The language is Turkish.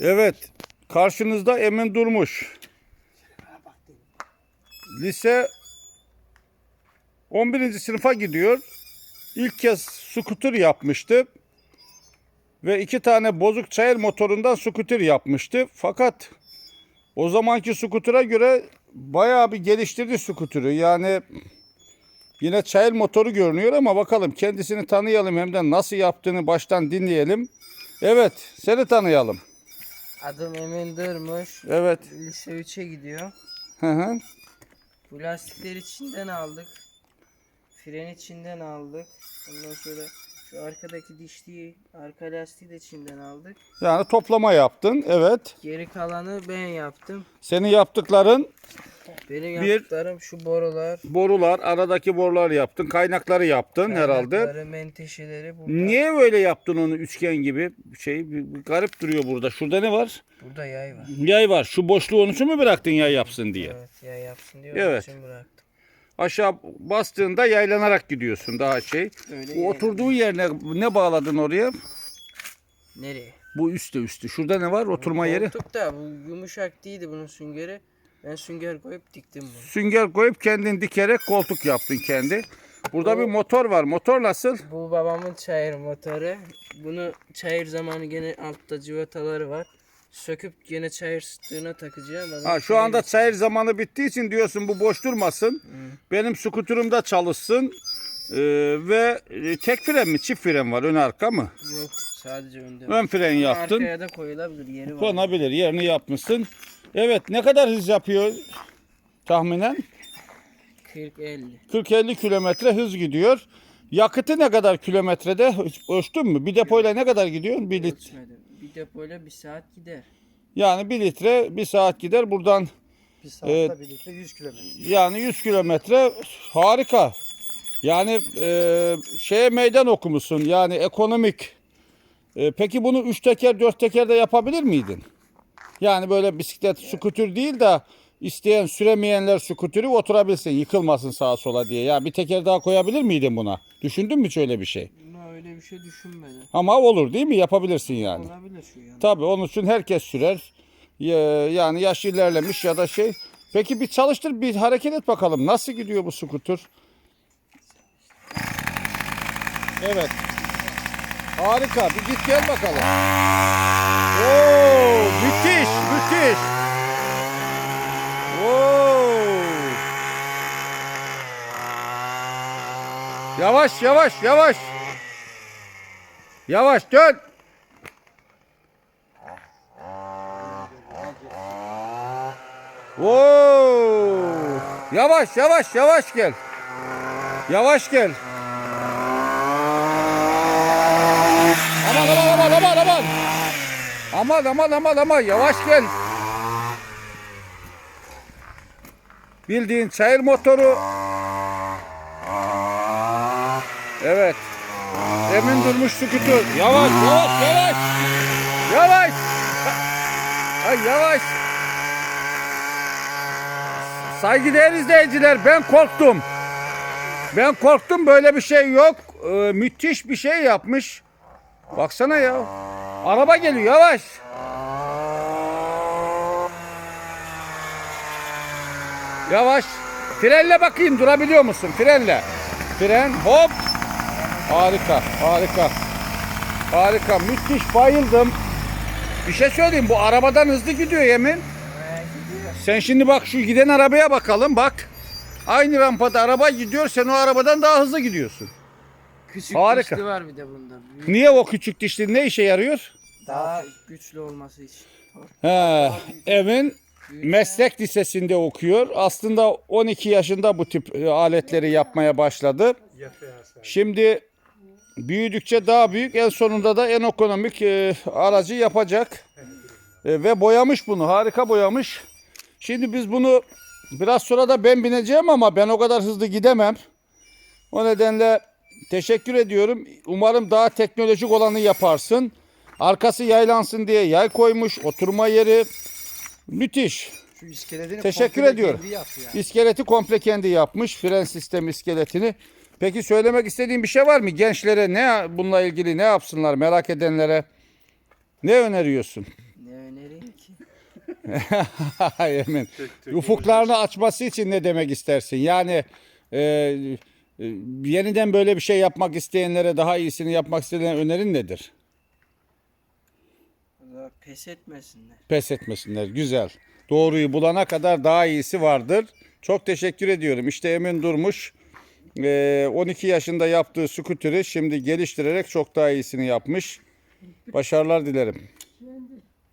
Evet. Karşınızda Emin Durmuş. Lise 11. sınıfa gidiyor. İlk kez skuter yapmıştı. Ve iki tane bozuk çayır motorundan skuter yapmıştı. Fakat o zamanki skutura göre bayağı bir geliştirdi skuturu. Yani yine çayır motoru görünüyor ama bakalım kendisini tanıyalım hem de nasıl yaptığını baştan dinleyelim. Evet seni tanıyalım. Adım Emin Durmuş. Evet. Lise 3'e gidiyor. Hı hı. Bu lastikleri içinden aldık. Fren içinden aldık. Ondan sonra şu arkadaki dişliği, arka lastiği de içinden aldık. Yani toplama yaptın. Evet. Geri kalanı ben yaptım. Senin yaptıkların Benim Bir- yaptıklarım şu borular. borular, aradaki borular yaptın, kaynakları yaptın herhalde. kaynakları, menteşeleri burada. Niye böyle yaptın onu üçgen gibi? Şey bir- bir garip duruyor burada. Şurada ne var? Burada yay var. Yay var. Şu boşluğu onun için mi bıraktın yay yapsın diye? Evet yay yapsın diye Evet. onun için bıraktım. Aşağı bastığında yaylanarak gidiyorsun daha şey. Öyle Bu yay- oturduğu yerine ne bağladın oraya? Nereye? Bu üstte üstü. Şurada ne var? Oturma yeri. Koltuk da bu yumuşak değildi bunun süngeri. Ben sünger koyup diktim bunu. Sünger koyup kendin dikerek koltuk yaptın kendi. Burada bir motor var. Motor nasıl? Bu babamın çayır motoru. Bunu çayır zamanı gene altta civataları var. Söküp gene çayır sıktığına takacağım. Adam Ha, şu anda çayır zamanı bittiği için diyorsun bu boş durmasın. Benim skuturumda çalışsın. Ee, ve e, tek fren mi çift fren var ön arka mı? Yok sadece önde. Ön fren Ama yaptın. Arkaya da koyulabilir yeri var. Konabilir yerini yapmışsın. Evet ne kadar hız yapıyor tahminen? 40-50. 40-50 kilometre hız gidiyor. Yakıtı ne kadar kilometrede ölçtün mü? Bir depoyla ne kadar gidiyor? Bir litre. Bir depoyla bir saat gider. Yani bir litre bir saat gider. Buradan Bir saatte Evet. bir litre 100 kilometre. Yani 100 kilometre harika. Yani e, şeye meydan okumuşsun yani ekonomik. E, peki bunu 3 teker 4 teker de yapabilir miydin? Yani böyle bisiklet skuter değil de isteyen süremeyenler skuteri oturabilsin yıkılmasın sağa sola diye. Ya bir teker daha koyabilir miydin buna? Düşündün mü hiç öyle bir şey? Öyle bir şey düşünmedim. Ama olur değil mi? Yapabilirsin yani. Olabilir şu yana. Tabii onun için herkes sürer. Ya- Yani yaş ilerlemiş ya da şey. Peki bir çalıştır bir hareket et bakalım. Nasıl gidiyor bu skuter? Evet. Harika. Bir git gel bakalım. Oo, müthiş, müthiş. Oo. Yavaş, yavaş, yavaş. Yavaş dön. Oo! Yavaş yavaş yavaş gel. Yavaş gel. Aman aman aman aman aman. Aman aman aman aman yavaş gel. Bildiğin çayır motoru. Evet. Emin durmuş skuter. Yavaş yavaş yavaş. Yavaş. Ay yavaş. Saygıdeğer izleyiciler ben korktum. Ben korktum böyle bir şey yok. Ee, müthiş bir şey yapmış. Baksana ya. Araba geliyor yavaş. Yavaş. Frenle bakayım durabiliyor musun? Frenle. Fren hop. Harika harika. Harika müthiş bayıldım. Bir şey söyleyeyim bu arabadan hızlı gidiyor Yemin. Gidiyor. Sen şimdi bak şu giden arabaya bakalım bak. Aynı rampada araba gidiyor sen o arabadan daha hızlı gidiyorsun. Küçük Harika. dişli var bir de bunda. Büyük, Niye o küçük dişli ne işe yarıyor? daha güçlü olması için. He, Emin meslek lisesinde okuyor. Aslında 12 yaşında bu tip e, aletleri yapmaya başladı. Şimdi büyüdükçe daha büyük en sonunda da en ekonomik e, aracı yapacak. E, ve boyamış bunu harika boyamış. Şimdi biz bunu biraz sonra da ben bineceğim ama ben o kadar hızlı gidemem. O nedenle teşekkür ediyorum. Umarım daha teknolojik olanı yaparsın. Arkası yaylansın diye yay koymuş. Oturma yeri. Müthiş. Şu iskeletini Teşekkür ediyorum. yani. İskeleti komple kendi yapmış. Fren sistem iskeletini. Peki söylemek istediğin bir şey var mı? Gençlere ne bununla ilgili ne yapsınlar merak edenlere? Ne öneriyorsun? Ne Emin. Ufuklarını açması için ne demek istersin? Yani e, e, yeniden böyle bir şey yapmak isteyenlere daha iyisini yapmak isteyenlere önerin nedir? Valla Pes etmesinler. Pes etmesinler. Güzel. Doğruyu bulana kadar daha iyisi vardır. Çok teşekkür ediyorum. İşte Emin Durmuş 12 yaşında yaptığı skuteri şimdi geliştirerek çok daha iyisini yapmış. Başarılar dilerim.